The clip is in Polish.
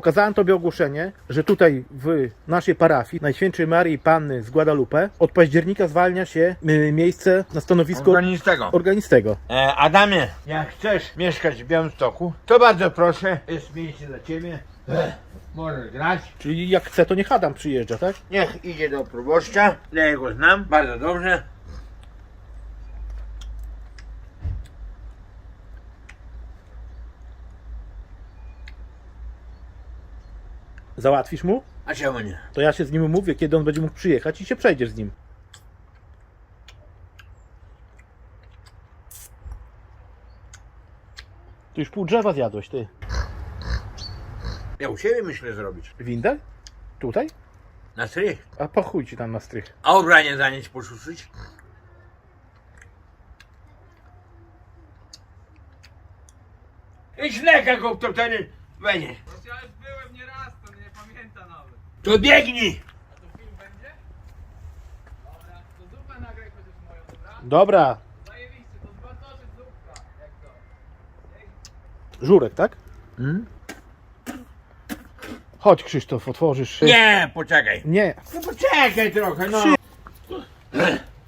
Pokazałem tobie ogłoszenie, że tutaj w naszej parafii Najświętszej Marii Panny z Guadalupe od października zwalnia się y, miejsce na stanowisko Organistego. organistego. E, Adamie, jak chcesz mieszkać w Białymstoku, to bardzo proszę, jest miejsce dla ciebie. E, możesz grać. Czyli jak chce, to niech Adam przyjeżdża, tak? Niech idzie do proboszcza, ja jego znam bardzo dobrze. Załatwisz mu? A czemu nie? To ja się z nim umówię, kiedy on będzie mógł przyjechać i się przejdziesz z nim. Tu już pół drzewa zjadłeś, ty. Ja u siebie myślę zrobić. Windę? Tutaj? Na strych. A po chuj ci tam na strych. A ubranie zanieść poszuszyć? Idź leka go, to wtedy będzie. Ja już byłem nieraz, pamięta nawet. To biegnij! A to film będzie? Dobra, to zupę nagraj chociaż moją, dobra? Dobra, Zajebiście, to z Bartoszek zupka, jak to. żurek, tak? Chodź Krzysztof, otworzysz. Nie, poczekaj. Nie. No poczekaj trochę, no.